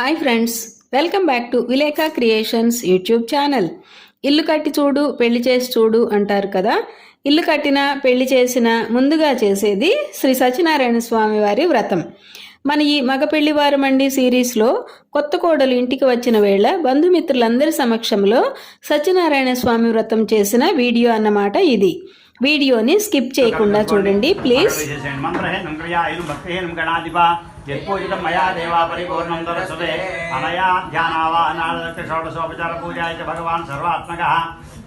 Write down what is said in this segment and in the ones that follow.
Hi friends welcome back to Vilekha creations YouTube channel ఇల్లు కట్టి చూడు పెళ్ళి చేసి చూడు అంటారు కదా? ఇల్లు కట్టిన పెళ్ళి చేసిన ముందుగా చేసేది శ్రీ సత్యనారాయణ స్వామి వారి వ్రతం. మన ఈ మగ పెళ్ళి వారమండి సిరీస్లో కొత్త కోడలు ఇంటికి వచ్చిన వేళ బంధుమిత్రులందరి సమక్షంలో సత్యనారాయణ స్వామి వ్రతం చేసిన వీడియో అన్నమాట ఇది. వీడియోని స్కిప్ చేయకుండా చూడండి ప్లీజ్ విశేషేణ మంత్రహేనం క్రియాహీనం భక్తిహీనం గణాధిప యత్పూజితం మయా దేవా పరిపూర్ణం దరసుదే అనయా ధ్యానావాహనాదక్ష షోడశోపచార పూజాయ చ భగవాన్ సర్వాత్మకः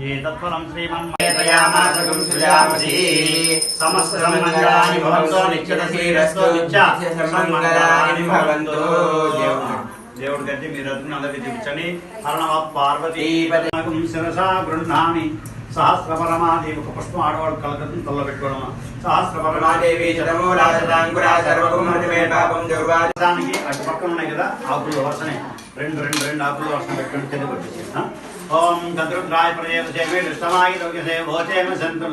ఏ తత్ఫలం శ్రీమన్మయతయామాసకం సృజామసి సమస్తం మంగళాని భవంతో నిత్యత శ్రీరస్తో నిత్య సన్మంగళాని భవంతో దేవుడి గట్టి మీరు అదును అందరికీ చూపించండి హరణమ పార్వతీ పదం శిరసా గృహ్ణామి సహస్రపరమాదేవి ఒక పుష్పం ఆడవాడు కలకత్తుని తల్ల పెట్టుకోవడం సహస్రపరమాదేవి దేవి శతమూలాశతాంకురా సర్వకుమతిమే పాపం దుర్వా దానికి అటు పక్కన ఉన్నాయి కదా ఆకులు వరుసనే. రెండు రెండు రెండు ఆకులు వరుసన పెట్టుకుని కింద పట్టేసి ఓం గద్రుద్రాయ ప్రజేమే దుష్టమాయి లోక్యసే భోచేమ సంతం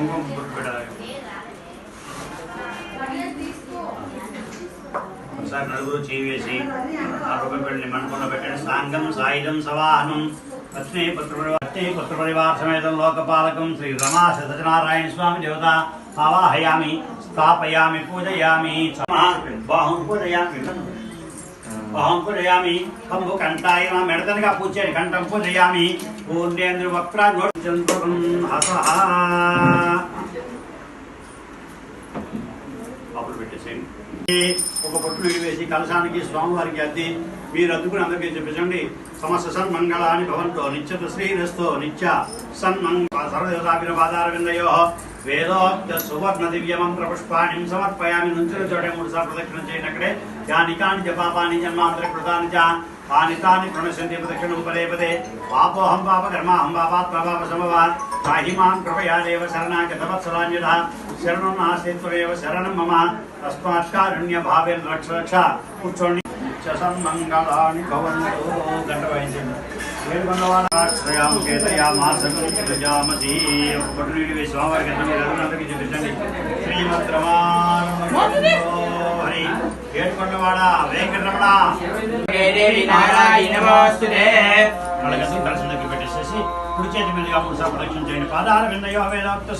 కుంకుమ పెట్టాలి. ఒకసారి నలుగురు చేసి ఆ రూపాయలు పెళ్ళి పెట్టండి. సాంగం సాయుధం సవాహనం పత్ని పుత్ర పత్ని పుత్ర పరివార సమేతం లోకపాలకం శ్రీ రమా సత్యనారాయణ స్వామి దేవత ఆవాహయామి స్థాపయామి పూజయామి బాహుం పూజయామి. బాహుం పూజయామి కంబు కంఠాయ నా మెడతలుగా పూజ చేయండి కంఠం పూజయామి. పూర్ణేంద్ర వక్ర జంతురం హసహ ఒక పొట్టు వేసి కలశానికి స్వామివారికి అద్ది మీరు అద్దుకుని అందరికీ చూపించండి సమస్త సన్మంగళాని భవంతో నిత్యత శ్రీరస్తో నిత్య సన్మంగళ సర్వదేవతాభిన పాదార వేదోక్త సువర్ణ దివ్య మంత్ర పుష్పాణి సమర్పయామి నుంచిన చోటే మూడు సార్లు ప్రదక్షిణ చేయనక్కడే యాని కాని చ జన్మాంతర కృతాని చ తాని తాని ప్రణశ్యంతి ప్రదక్షిణం పదే పదే పాపోహం పాప కర్మాహం పాపాత్మ పాప సమవాత్ పాహి కృపయా దేవ శరణాగత వత్సలాన్యత శరణం నాస్తి త్వమేవ శరణం మమ తస్మాత్ కారుణ్య భావేన రక్ష రక్ష కూర్చోండి సన్మంగళాని భవంతు గంట వాయించండి నీటి మీరు అందరికీ చూపించండి ఏడుకొండవాడ వెంకటరమణ కలిసి దగ్గర పెట్టేసేసి కుడి చేతి మీదుగా మూడు సార్లు పాదాల విందయో వేదోక్త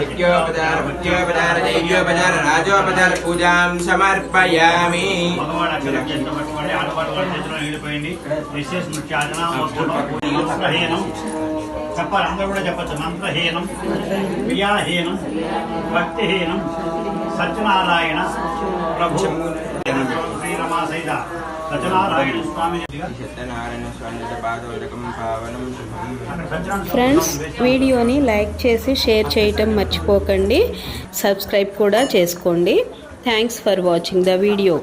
శక్యోపచారముఖ్యోపచార దైవ్యోపచార రాజోపచార పూజాం సమర్పయామి చెప్పాలి అందరూ కూడా చెప్పచ్చు మంత్రహీనం క్రియాహీనం భక్తిహీనం సత్యనారాయణ ప్రభు. శ్రీరమా సైత సత్యనారాయణ స్వామి సత్యనారాయణ స్వామి పాదోదకం పావనం ఫ్రెండ్స్ వీడియోని లైక్ చేసి షేర్ చేయటం మర్చిపోకండి. సబ్స్క్రైబ్ కూడా చేసుకోండి. Thanks for watching the video.